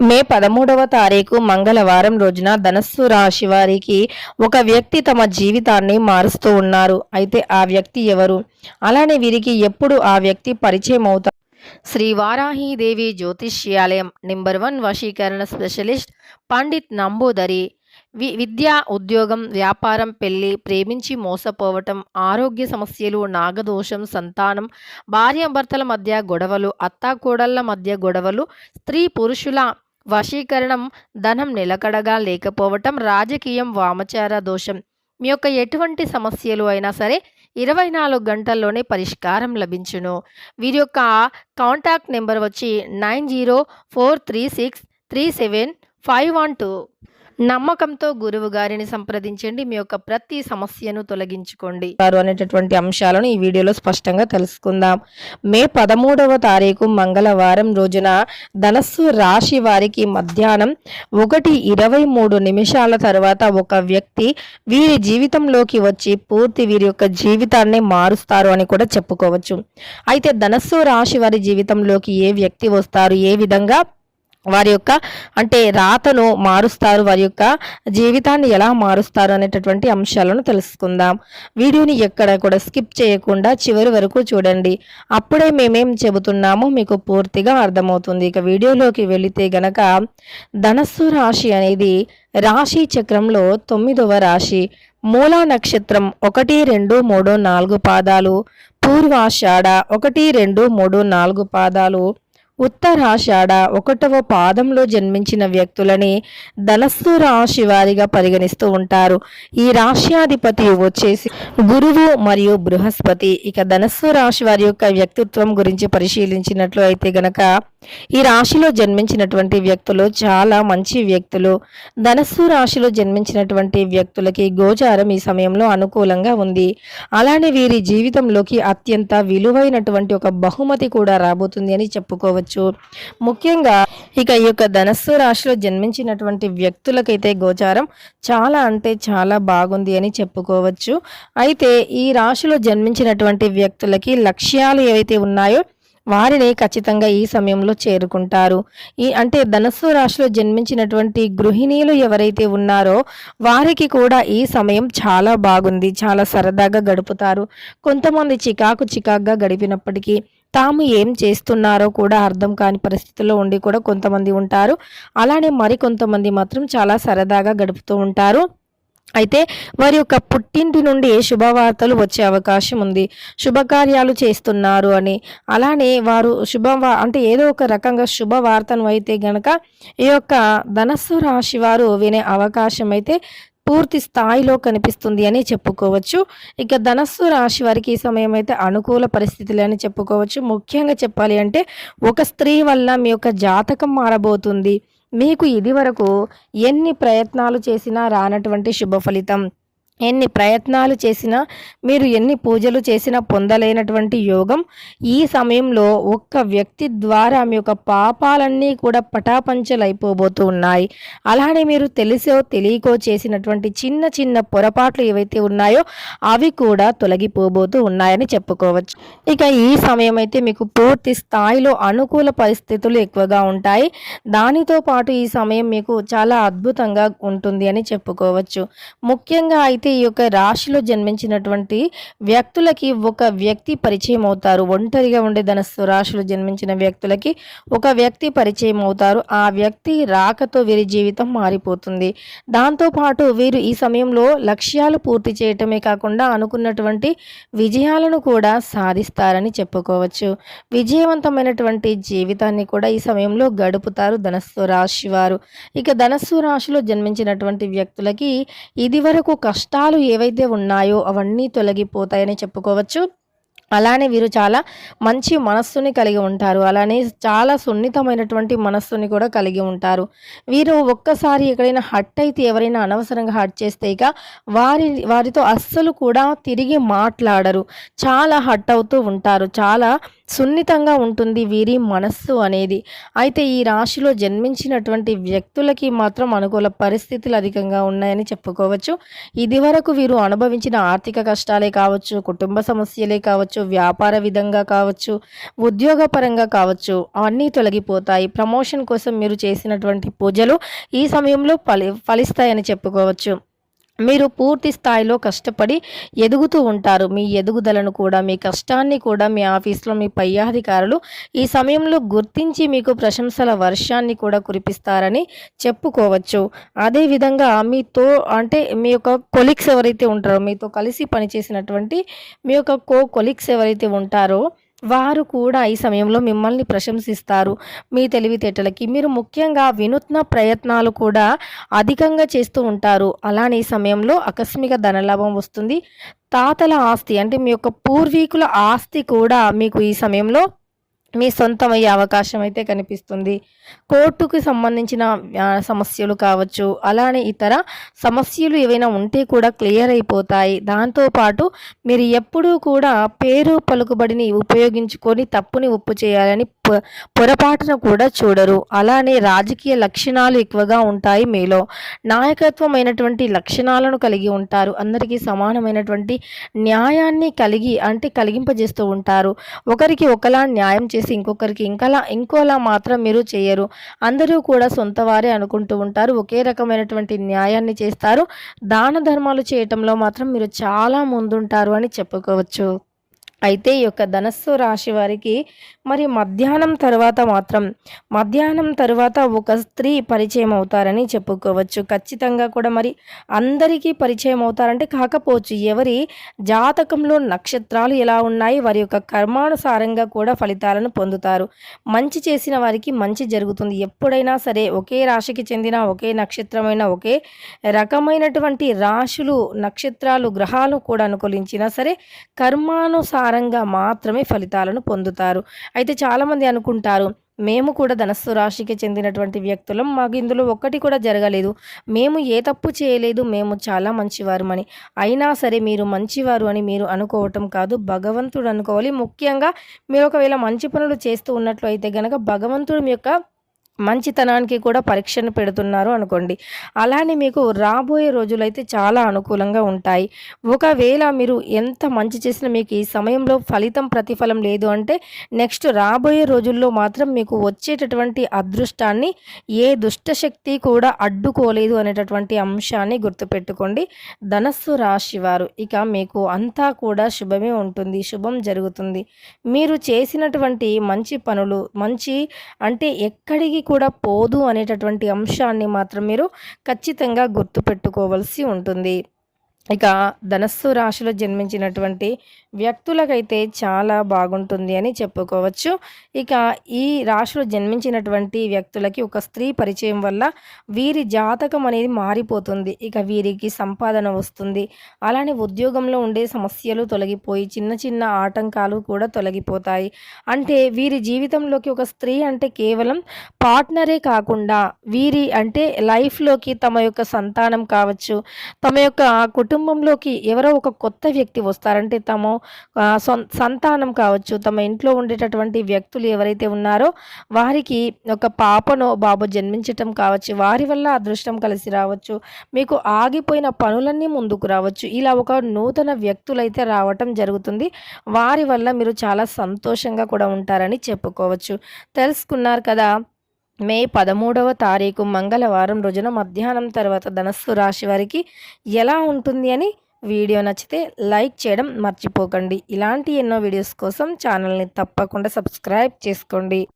మే పదమూడవ తారీఖు మంగళవారం రోజున ధనస్సు రాశి వారికి ఒక వ్యక్తి తమ జీవితాన్ని మారుస్తూ ఉన్నారు. అయితే ఆ వ్యక్తి ఎవరు? అలానే వీరికి ఎప్పుడు ఆ వ్యక్తి పరిచయం అవుతారు? శ్రీ వారాహీదేవి జ్యోతిష్యాలయం నెంబర్ వన్ వశీకరణ స్పెషలిస్ట్ పండిత్ నంబూదరి వి విద్య ఉద్యోగం వ్యాపారం పెళ్ళి ప్రేమించి మోసపోవటం ఆరోగ్య సమస్యలు నాగదోషం సంతానం భార్యాభర్తల మధ్య గొడవలు అత్తాకోడళ్ళ మధ్య గొడవలు స్త్రీ పురుషుల వశీకరణం ధనం నిలకడగా లేకపోవటం రాజకీయం వామచార దోషం. మీ యొక్క ఎటువంటి సమస్యలు అయినా సరే ఇరవై నాలుగు గంటల్లోనే పరిష్కారం లభించును. వీరి యొక్క కాంటాక్ట్ నెంబర్ వచ్చి nine zero four three six three seven five one two. నమ్మకంతో గురువు గారిని సంప్రదించండి మీ యొక్క ప్రతి సమస్యను తొలగించుకోండి. వారు అనేటటువంటి అంశాలను ఈ వీడియోలో స్పష్టంగా తెలుసుకుందాం. మే పదమూడవ తారీఖు మంగళవారం రోజున ధనస్సు రాశి వారికి మధ్యాహ్నం ఒకటి ఇరవై మూడు నిమిషాల తర్వాత ఒక వ్యక్తి వీరి జీవితంలోకి వచ్చి పూర్తి వీరి యొక్క జీవితాన్ని మారుస్తారు అని కూడా చెప్పుకోవచ్చు. అయితే ధనస్సు రాశి వారి జీవితంలోకి ఏ వ్యక్తి వస్తారు? ఏ విధంగా? వారి యొక్క అంటే రాతను మారుస్తారు వారి యొక్క జీవితాన్ని ఎలా మారుస్తారు అనేటటువంటి అంశాలను తెలుసుకుందాం. వీడియోని ఎక్కడ కూడా స్కిప్ చేయకుండా చివరి వరకు చూడండి. అప్పుడే మేమేం చెబుతున్నామో మీకు పూర్తిగా అర్థమవుతుంది. ఇక వీడియోలోకి వెళితే గనక ధనస్సు రాశి అనేది రాశి చక్రంలో తొమ్మిదవ రాశి. మూలా నక్షత్రం ఒకటి రెండు మూడు నాలుగు పాదాలు. పూర్వాషాఢ ఒకటి రెండు మూడు నాలుగు పాదాలు. ఉత్తరాషాఢ ఒకటవ పాదంలో జన్మించిన వ్యక్తులని ధనస్సు రాశి వారిగా పరిగణిస్తూ ఉంటారు. ఈ రాశ్యాధిపతి వచ్చేసి గురువు మరియు బృహస్పతి. ఇక ధనస్సు రాశి వారి యొక్క వ్యక్తిత్వం గురించి పరిశీలించినట్లు అయితే గనక ఈ రాశిలో జన్మించినటువంటి వ్యక్తులు చాలా మంచి వ్యక్తులు. ధనస్సు రాశిలో జన్మించినటువంటి వ్యక్తులకి గోచారం ఈ సమయంలో అనుకూలంగా ఉంది. అలానే వీరి జీవితంలోకి అత్యంత విలువైనటువంటి ఒక బహుమతి కూడా రాబోతుంది అని చెప్పుకోవచ్చు. ముఖ్యంగా ఇక ఈ యొక్క ధనస్సు రాశిలో జన్మించినటువంటి వ్యక్తులకైతే గోచారం చాలా అంటే చాలా బాగుంది అని చెప్పుకోవచ్చు. అయితే ఈ రాశిలో జన్మించినటువంటి వ్యక్తులకి లక్ష్యాలు ఏవైతే ఉన్నాయో వారిని ఖచ్చితంగా ఈ సమయంలో చేరుకుంటారు. ఈ అంటే ధనస్సు రాశిలో జన్మించినటువంటి గృహిణీలు ఎవరైతే ఉన్నారో వారికి కూడా ఈ సమయం చాలా బాగుంది. చాలా సరదాగా గడుపుతారు. కొంతమంది చికాకు చికాకుగా గడిపినప్పటికీ తాము ఏం చేస్తున్నారో కూడా అర్థం కాని పరిస్థితుల్లో ఉండి కూడా కొంతమంది ఉంటారు. అలానే మరి కొంతమంది మాత్రం చాలా సరదాగా గడుపుతూ ఉంటారు. అయితే వారి యొక్క పుట్టింటి నుండి శుభవార్తలు వచ్చే అవకాశం ఉంది? శుభకార్యాలు చేస్తున్నారు అని. అలానే వారు శుభ అంటే ఏదో ఒక రకంగా శుభవార్తను అయితే గనక ఈ యొక్క ధనస్సు రాశి వారు వినే అవకాశం అయితే పూర్తి స్థాయిలో కనిపిస్తుంది అని చెప్పుకోవచ్చు. ఇక ధనస్సు రాశి వారికి ఈ సమయం అయితే అనుకూల పరిస్థితులు అని చెప్పుకోవచ్చు. ముఖ్యంగా చెప్పాలి అంటే ఒక స్త్రీ వల్ల మీ యొక్క జాతకం మారబోతుంది. మీకు ఇది వరకు ఎన్ని ప్రయత్నాలు చేసినా రానటువంటి శుభ ఫలితం. ఎన్ని ప్రయత్నాలు చేసినా మీరు ఎన్ని పూజలు చేసినా పొందలేనటువంటి యోగం ఈ సమయంలో ఒక్క వ్యక్తి ద్వారా మీ యొక్క పాపాలన్నీ కూడా పటాపంచలైపోబోతూ ఉన్నాయి. అలానే మీరు తెలిసో తెలియకో చేసినటువంటి చిన్న చిన్న పొరపాట్లు ఏవైతే ఉన్నాయో అవి కూడా తొలగిపోబోతూ ఉన్నాయని చెప్పుకోవచ్చు. ఇక ఈ సమయం అయితే మీకు పూర్తి స్థాయిలో అనుకూల పరిస్థితులు ఎక్కువగా ఉంటాయి. దానితో పాటు ఈ సమయం మీకు చాలా అద్భుతంగా ఉంటుంది అని చెప్పుకోవచ్చు. ముఖ్యంగా అయితే ఈ యొక్క రాశిలో జన్మించినటువంటి వ్యక్తులకి ఒక వ్యక్తి పరిచయం అవుతారు. ఒంటరిగా ఉండే ధనస్సు రాశిలో జన్మించిన వ్యక్తులకి ఒక వ్యక్తి పరిచయం అవుతారు. ఆ వ్యక్తి రాకతో వీరి జీవితం మారిపోతుంది. దాంతోపాటు వీరు ఈ సమయంలో లక్ష్యాలు పూర్తి చేయటమే కాకుండా అనుకున్నటువంటి విజయాలను కూడా సాధిస్తారని చెప్పుకోవచ్చు. విజయవంతమైనటువంటి జీవితాన్ని కూడా ఈ సమయంలో గడుపుతారు ధనస్సు రాశి వారు. ఇక ధనస్సు రాశిలో జన్మించినటువంటి వ్యక్తులకి ఇది వరకు కష్టాలు ఏవైతే ఉన్నాయో అవన్నీ తొలగిపోతాయని చెప్పుకోవచ్చు. అలానే వీరు చాలా మంచి మనస్సుని కలిగి ఉంటారు. అలానే చాలా సున్నితమైనటువంటి మనస్సుని కూడా కలిగి ఉంటారు. వీరు ఒక్కసారి ఎక్కడైనా హట్ అయితే ఎవరైనా అనవసరంగా హట్ చేస్తే ఇక వారి వారితో అస్సలు కూడా తిరిగి మాట్లాడరు. చాలా హట్ అవుతూ ఉంటారు. చాలా సున్నితంగా ఉంటుంది వీరి మనస్సు అనేది. అయితే ఈ రాశిలో జన్మించినటువంటి వ్యక్తులకి మాత్రం అనుకూల పరిస్థితులు అధికంగా ఉన్నాయని చెప్పుకోవచ్చు. ఇదివరకు వీరు అనుభవించిన ఆర్థిక కష్టాలే కావచ్చు కుటుంబ సమస్యలే కావచ్చు వ్యాపార విధంగా కావచ్చు ఉద్యోగపరంగా కావచ్చు అవన్నీ తొలగిపోతాయి. ప్రమోషన్ కోసం మీరు చేసినటువంటి పూజలు ఈ సమయంలో ఫలి ఫలిస్తాయని చెప్పుకోవచ్చు. మీరు పూర్తి స్థాయిలో కష్టపడి ఎదుగుతూ ఉంటారు. మీ ఎదుగుదలను కూడా మీ కష్టాన్ని కూడా మీ ఆఫీస్లో మీ పై అధికారులు ఈ సమయంలో గుర్తించి మీకు ప్రశంసల వర్షాన్ని కూడా కురిపిస్తారని చెప్పుకోవచ్చు. అదేవిధంగా మీతో అంటే మీ యొక్క కొలిక్స్ ఎవరైతే ఉంటారో మీతో కలిసి పనిచేసినటువంటి మీ యొక్క కో కొలిక్స్ ఎవరైతే ఉంటారో వారు కూడా ఈ సమయంలో మిమ్మల్ని ప్రశంసిస్తారు. మీ తెలివితేటలకి మీరు ముఖ్యంగా వినూత్న ప్రయత్నాలు కూడా అధికంగా చేస్తూ ఉంటారు. అలానే ఈ సమయంలో ఆకస్మిక ధనలాభం వస్తుంది. తాతల ఆస్తి అంటే మీ యొక్క పూర్వీకుల ఆస్తి కూడా మీకు ఈ సమయంలో మీ సొంతమయ్యే అవకాశం అయితే కనిపిస్తుంది. కోర్టుకు సంబంధించిన సమస్యలు కావచ్చు అలానే ఇతర సమస్యలు ఏవైనా ఉంటే కూడా క్లియర్ అయిపోతాయి. దాంతోపాటు మీరు ఎప్పుడూ కూడా పేరు పలుకుబడిని ఉపయోగించుకొని తప్పుని ఉప్పు చేయాలని పొరపాటున కూడా చూడరు. అలానే రాజకీయ లక్షణాలు ఎక్కువగా ఉంటాయి మీలో. నాయకత్వమైనటువంటి లక్షణాలను కలిగి ఉంటారు. అందరికీ సమానమైనటువంటి న్యాయాన్ని కలిగి అంటే కలిగింపజేస్తూ ఉంటారు. ఒకరికి ఒకలా న్యాయం చేసి ఇంకొకరికి ఇంకలా ఇంకోలా మాత్రం మీరు చేయరు. అందరూ కూడా సొంత వారే అనుకుంటూ ఉంటారు. ఒకే రకమైనటువంటి న్యాయాన్ని చేస్తారు. దాన ధర్మాలు చేయటంలో మాత్రం మీరు చాలా ముందుంటారు అని చెప్పుకోవచ్చు. అయితే ఈ యొక్క ధనస్సు రాశి వారికి మరి మధ్యాహ్నం తర్వాత మాత్రం మధ్యాహ్నం తర్వాత ఒక స్త్రీ పరిచయం అవుతారని చెప్పుకోవచ్చు. ఖచ్చితంగా కూడా మరి అందరికీ పరిచయం అవుతారంటే కాకపోవచ్చు. ఎవరి జాతకంలో నక్షత్రాలు ఎలా ఉన్నాయి వారి యొక్క కర్మానుసారంగా కూడా ఫలితాలను పొందుతారు. మంచి చేసిన వారికి మంచి జరుగుతుంది. ఎప్పుడైనా సరే ఒకే రాశికి చెందిన ఒకే నక్షత్రమైన ఒకే రకమైనటువంటి రాశులు నక్షత్రాలు గ్రహాలు కూడా అనుకూలించినా సరే కర్మానుసార ఆధారంగా మాత్రమే ఫలితాలను పొందుతారు. అయితే చాలామంది అనుకుంటారు మేము కూడా ధనస్సు రాశికి చెందినటువంటి వ్యక్తులం మాకు ఇందులో ఒక్కటి కూడా జరగలేదు. మేము ఏ తప్పు చేయలేదు మేము చాలా మంచివారు అని అయినా సరే మీరు మంచివారు అని మీరు అనుకోవటం కాదు భగవంతుడు అనుకోవాలి. ముఖ్యంగా మీరు ఒకవేళ మంచి పనులు చేస్తూ ఉన్నట్లు అయితే గనక భగవంతుడు యొక్క మంచితనానికి కూడా పరీక్షను పెడుతున్నారు అనుకోండి. అలానే మీకు రాబోయే రోజులైతే చాలా అనుకూలంగా ఉంటాయి. ఒకవేళ మీరు ఎంత మంచి చేసినా మీకు ఈ సమయంలో ఫలితం ప్రతిఫలం లేదు అంటే నెక్స్ట్ రాబోయే రోజుల్లో మాత్రం మీకు వచ్చేటటువంటి అదృష్టాన్ని ఏ దుష్టశక్తి కూడా అడ్డుకోలేదు అనేటటువంటి అంశాన్ని గుర్తుపెట్టుకోండి. ధనస్సు రాశి వారు ఇక మీకు అంతా కూడా శుభమే ఉంటుంది. శుభం జరుగుతుంది. మీరు చేసినటువంటి మంచి పనులు మంచి అంటే ఎక్కడికి కూడా పోదు అనేటటువంటి అంశాన్ని మాత్రం మీరు ఖచ్చితంగా గుర్తుపెట్టుకోవాల్సి ఉంటుంది. ఇక ధనస్సు రాశిలో జన్మించినటువంటి వ్యక్తులకైతే చాలా బాగుంటుంది అని చెప్పుకోవచ్చు. ఇక ఈ రాశిలో జన్మించినటువంటి వ్యక్తులకి ఒక స్త్రీ పరిచయం వల్ల వీరి జాతకం అనేది మారిపోతుంది. ఇక వీరికి సంపాదన వస్తుంది. అలానే ఉద్యోగంలో ఉండే సమస్యలు తొలగిపోయి చిన్న చిన్న ఆటంకాలు కూడా తొలగిపోతాయి. అంటే వీరి జీవితంలోకి ఒక స్త్రీ అంటే కేవలం పార్ట్నరే కాకుండా వీరి అంటే లైఫ్లోకి తమ యొక్క సంతానం కావచ్చు తమ యొక్క కుటుంబంలోకి ఎవరో ఒక కొత్త వ్యక్తి వస్తారంటే తమ సంతానం కావచ్చు. తమ ఇంట్లో ఉండేటటువంటి వ్యక్తులు ఎవరైతే ఉన్నారో వారికి ఒక పాపనో బాబు జన్మించటం కావచ్చు. వారి వల్ల అదృష్టం కలిసి రావచ్చు. మీకు ఆగిపోయిన పనులన్నీ ముందుకు రావచ్చు. ఇలా ఒక నూతన వ్యక్తులైతే రావటం జరుగుతుంది. వారి వల్ల మీరు చాలా సంతోషంగా కూడా ఉంటారని చెప్పుకోవచ్చు. తెలుసుకున్నారు కదా? మే పదమూడవ తారీఖు మంగళవారం రోజున మధ్యాహ్నం తర్వాత ధనస్సు రాశి వారికి ఎలా ఉంటుంది అని వీడియో నచ్చితే లైక్ చేయడం మర్చిపోకండి. ఇలాంటి ఎన్నో వీడియోస్ కోసం ఛానల్ని తప్పకుండా సబ్స్క్రైబ్ చేసుకోండి.